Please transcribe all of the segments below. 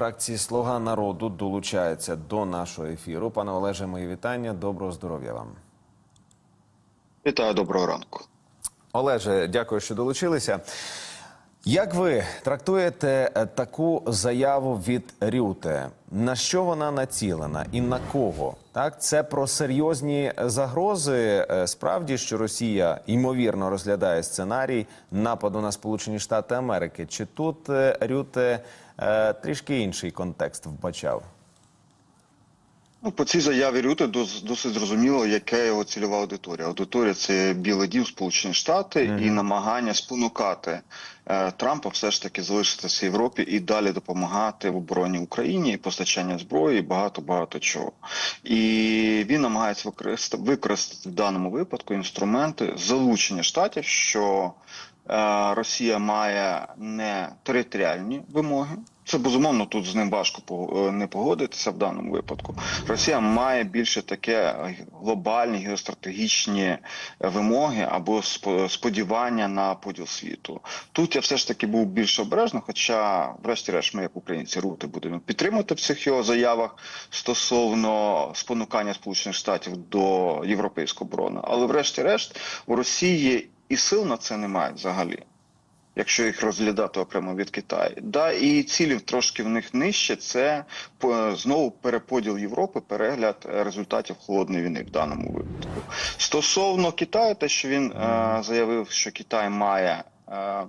Фракції Слуга народу долучається до нашого ефіру. Пане Олеже, мої вітання. Доброго здоров'я вам. Вітаю, доброго ранку. Олеже, дякую, що долучилися. Як ви трактуєте е, таку заяву від Рюте? На що вона націлена і на кого? Так, це про серйозні загрози. е, Справді, що Росія ймовірно розглядає сценарій нападу на Сполучені Штати Америки. Чи тут е, Рюте трішки інший контекст вбачав? Ну, по цій заяві дос- досить зрозуміло, яка його цільова аудиторія. Аудиторія це білий дім Сполучені Штати і намагання спонукати е, Трампа все ж таки залишитися в Європі і далі допомагати в обороні Україні і постачання зброї, і багато багато чого. І він намагається використати, використати в даному випадку інструменти залучення штатів, що е, Росія має не територіальні вимоги. Це безумовно тут з ним важко е, не погодитися в даному випадку. Росія має більше таке глобальні геостратегічні вимоги або спо- сподівання на поділ світу. Тут я все ж таки був більш обережно, хоча, врешті-решт, ми, як українці, рути будемо підтримувати в цих його заявах стосовно спонукання Сполучених Штатів до європейського оборони. Але, врешті-решт, у Росії і сил на це немає взагалі якщо їх розглядати окремо від Китаю. Да, і цілі трошки в них нижче. Це знову переподіл Європи, перегляд результатів холодної війни в даному випадку. Стосовно Китаю, те, що він е, заявив, що Китай має. Е,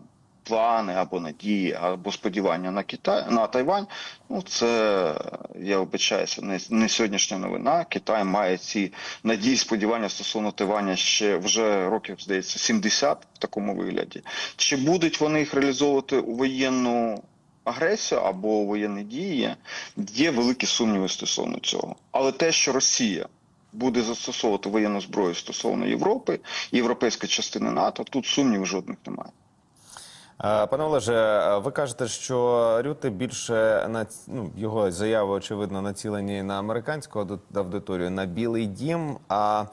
Плани або надії, або сподівання на Китай на Тайвань. Ну це я вибачаюся, не, не сьогоднішня новина. Китай має ці надії, сподівання стосовно Тайваня ще вже років, здається, 70 в такому вигляді. Чи будуть вони їх реалізовувати у воєнну агресію або воєнні дії? Є великі сумніви стосовно цього. Але те, що Росія буде застосовувати воєнну зброю стосовно Європи, європейська частина НАТО, тут сумнівів жодних немає. Е, Пане Олеже, е, ви кажете, що Рюте більше на ну, його заяви очевидно націлені на американську ауди- аудиторію, на Білий Дім. А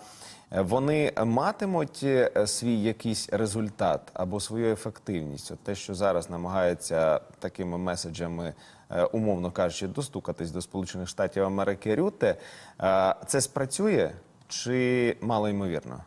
вони матимуть е, свій якийсь результат або свою ефективність? От те, що зараз намагається такими меседжами, е, умовно кажучи, достукатись до Сполучених Штатів Америки Рюте, е, це спрацює чи мало ймовірно?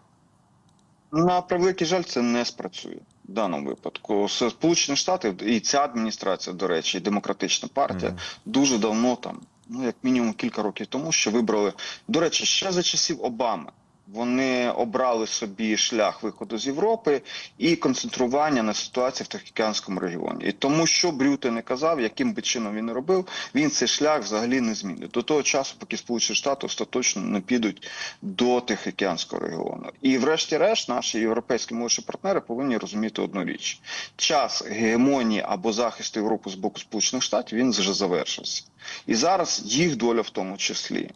На превеликий жаль, це не спрацює в даному випадку. Сполучені Штати і ця адміністрація, до речі, і демократична партія дуже давно там, ну як мінімум кілька років тому, що вибрали. До речі, ще за часів Обами. Вони обрали собі шлях виходу з Європи і концентрування на ситуації в Тихоокеанському регіоні. І тому, що Брюте не казав, яким би чином він робив, він цей шлях взагалі не змінить до того часу, поки Сполучені Штати остаточно не підуть до Тихоокеанського регіону. І, врешті-решт, наші європейські молодші партнери повинні розуміти одну річ: час гегемонії або захисту Європи з боку Сполучених Штатів він вже завершився. І зараз їх доля в тому числі,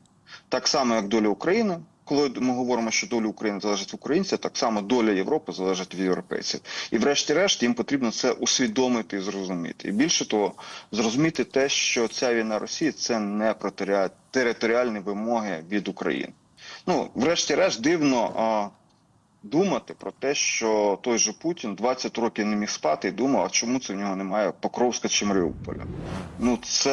так само як доля України. Коли ми говоримо, що доля України залежить від українців, так само доля Європи залежить від європейців. І врешті-решт їм потрібно це усвідомити і зрозуміти. І більше того, зрозуміти те, що ця війна Росії це не про територіа- територіальні вимоги від України. Ну, врешті-решт, дивно думати про те, що той же Путін 20 років не міг спати і думав, а чому це в нього немає Покровська чи Маріуполя. Ну це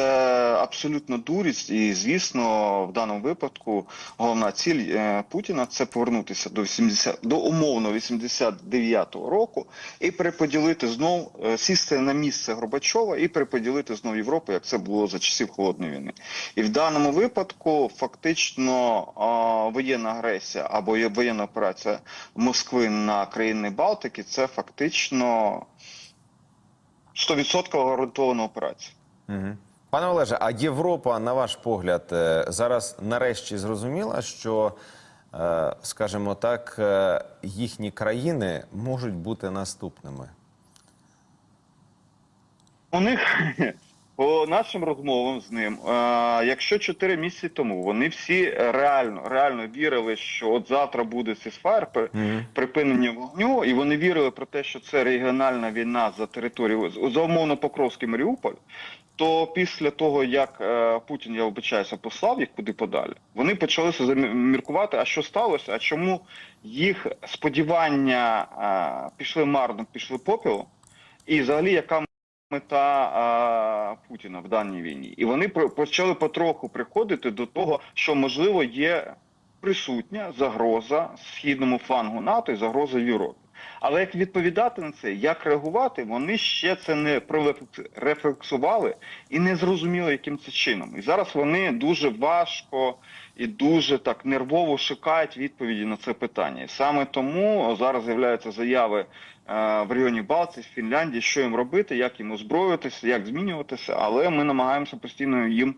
абсолютно дурість, і звісно, в даному випадку головна ціль е, Путіна це повернутися до 80, до умовно 89-го року і переподілити знов е, сісти на місце Горбачова і переподілити знов Європу, як це було за часів холодної війни. І в даному випадку фактично воєнна агресія або воєнна операція Москви на країни Балтики це фактично 100% гарантована операція. Угу. Пане Олеже, а Європа, на ваш погляд, е, зараз нарешті зрозуміла, що, е, скажімо так, е, їхні країни можуть бути наступними. У них по нашим розмовам з ним, е, якщо 4 місяці тому вони всі реально реально вірили, що от завтра буде сісфайр, припинення вогню, і вони вірили про те, що це регіональна війна за територію за умовно Покровський Маріуполь. То після того, як е, Путін, я вибачаюся, послав їх куди подалі, вони почалися заміркувати, а що сталося, а чому їх сподівання е, пішли марно, пішли попілом, і взагалі яка мета а, Путіна в даній війні. І вони про- почали потроху приходити до того, що можливо є присутня загроза східному флангу НАТО і загроза Європі. Але як відповідати на це, як реагувати, вони ще це не прорефлексували і не зрозуміли, яким це чином. І зараз вони дуже важко і дуже так нервово шукають відповіді на це питання. І саме тому зараз з'являються заяви е, в районі Балтії, Фінляндії, що їм робити, як їм озброюватися, як змінюватися. Але ми намагаємося постійно їм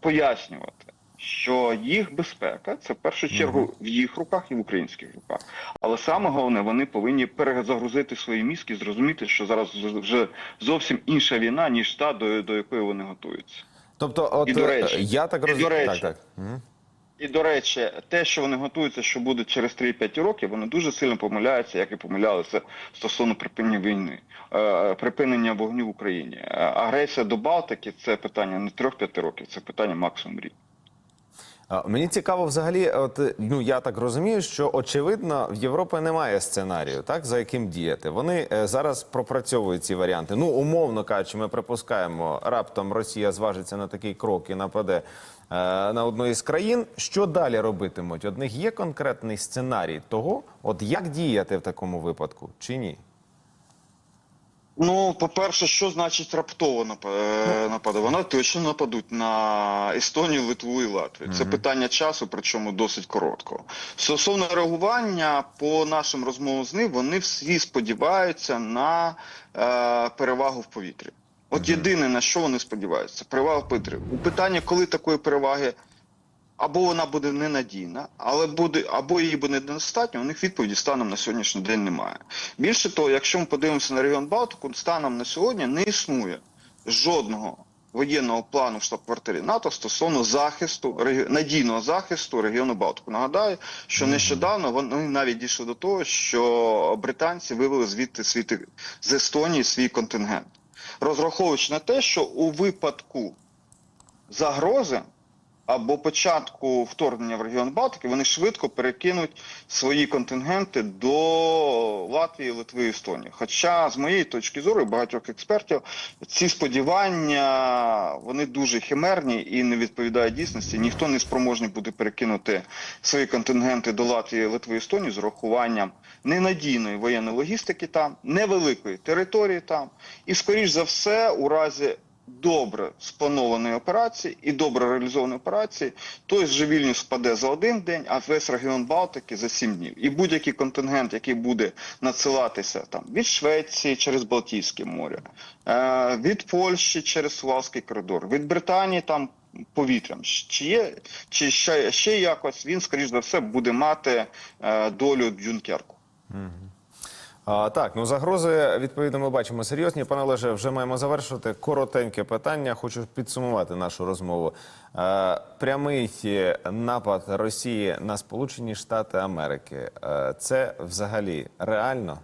пояснювати. Що їх безпека це в першу чергу в їх руках і в українських руках. Але саме головне, вони повинні перезагрузити свої мізки, зрозуміти, що зараз вже зовсім інша війна, ніж та, до, до якої вони готуються. Тобто, от І до е, речі, я так розумію. Так, так. І до речі, те, що вони готуються, що буде через 3-5 років, вони дуже сильно помиляються, як і помилялися стосовно припинення війни, е, припинення вогню в Україні. Е, Агресія до Балтики це питання не 3-5 років, це питання максимум рік. Мені цікаво, взагалі, от е, ну я так розумію, що очевидно в Європі немає сценарію, так за яким діяти. Вони е, зараз пропрацьовують ці варіанти. Ну, умовно кажучи, ми припускаємо, раптом Росія зважиться на такий крок і нападе е, на одну із країн. Що далі робитимуть? От них є конкретний сценарій того, от як діяти в такому випадку, чи ні? Ну, по-перше, що значить раптово е, нападе? Вони точно нападуть на Естонію, Литву і Латвію. Це питання часу, причому досить короткого. Стосовно реагування по нашим розмовам з ним, вони всі сподіваються на е, перевагу в повітрі. От єдине на що вони сподіваються, перевага в повітрі. У питанні, коли такої переваги або вона буде ненадійна, але буде або її буде недостатньо. У них відповіді станом на сьогоднішній день немає. Більше того, якщо ми подивимося на регіон Балтику, станом на сьогодні не існує жодного воєнного плану в штаб-квартирі НАТО стосовно захисту надійного захисту регіону Балтику. Нагадаю, що нещодавно вони навіть дійшли до того, що британці вивели звідти свій з Естонії свій контингент, розраховуючи на те, що у випадку загрози або початку вторгнення в регіон Балтики, вони швидко перекинуть свої контингенти до Латвії, Литви і Естонії. Хоча, з моєї точки зору, багатьох експертів, ці сподівання вони дуже химерні і не відповідають дійсності. Ніхто не спроможний буде перекинути свої контингенти до Латвії, Литви і Естонії з урахуванням ненадійної воєнної логістики там, невеликої території там, і скоріш за все, у разі добре спланованої операції і добре реалізованої операції, той же Вільнюс впаде за один день, а весь регіон Балтики за сім днів. І будь-який контингент, який буде надсилатися там від Швеції через Балтійське море, е, від Польщі через Сувалський коридор, від Британії там. Повітрям чи є, чи ще, ще якось він, скоріш за все, буде мати е, долю Дюнкерку. А, так, ну загрози відповідно ми бачимо серйозні. Пане Олеже, вже маємо завершити. Коротеньке питання. Хочу підсумувати нашу розмову. Е, прямий напад Росії на Сполучені Штати Америки. Е, це взагалі реально?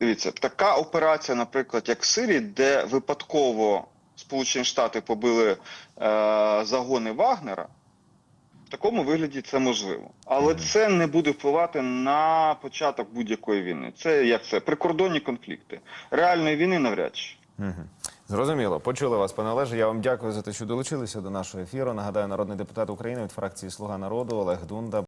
Дивіться, така операція, наприклад, як в Сирії, де випадково Сполучені Штати побили е, загони Вагнера, в такому вигляді це можливо. Але це не буде впливати на початок будь-якої війни. Це як це? Прикордонні конфлікти. Реальної війни навряд чи. Угу. Зрозуміло. Почули вас, пане Олеже. Я вам дякую за те, що долучилися до нашого ефіру. Нагадаю, народний депутат України від фракції Слуга народу Олег Дунда.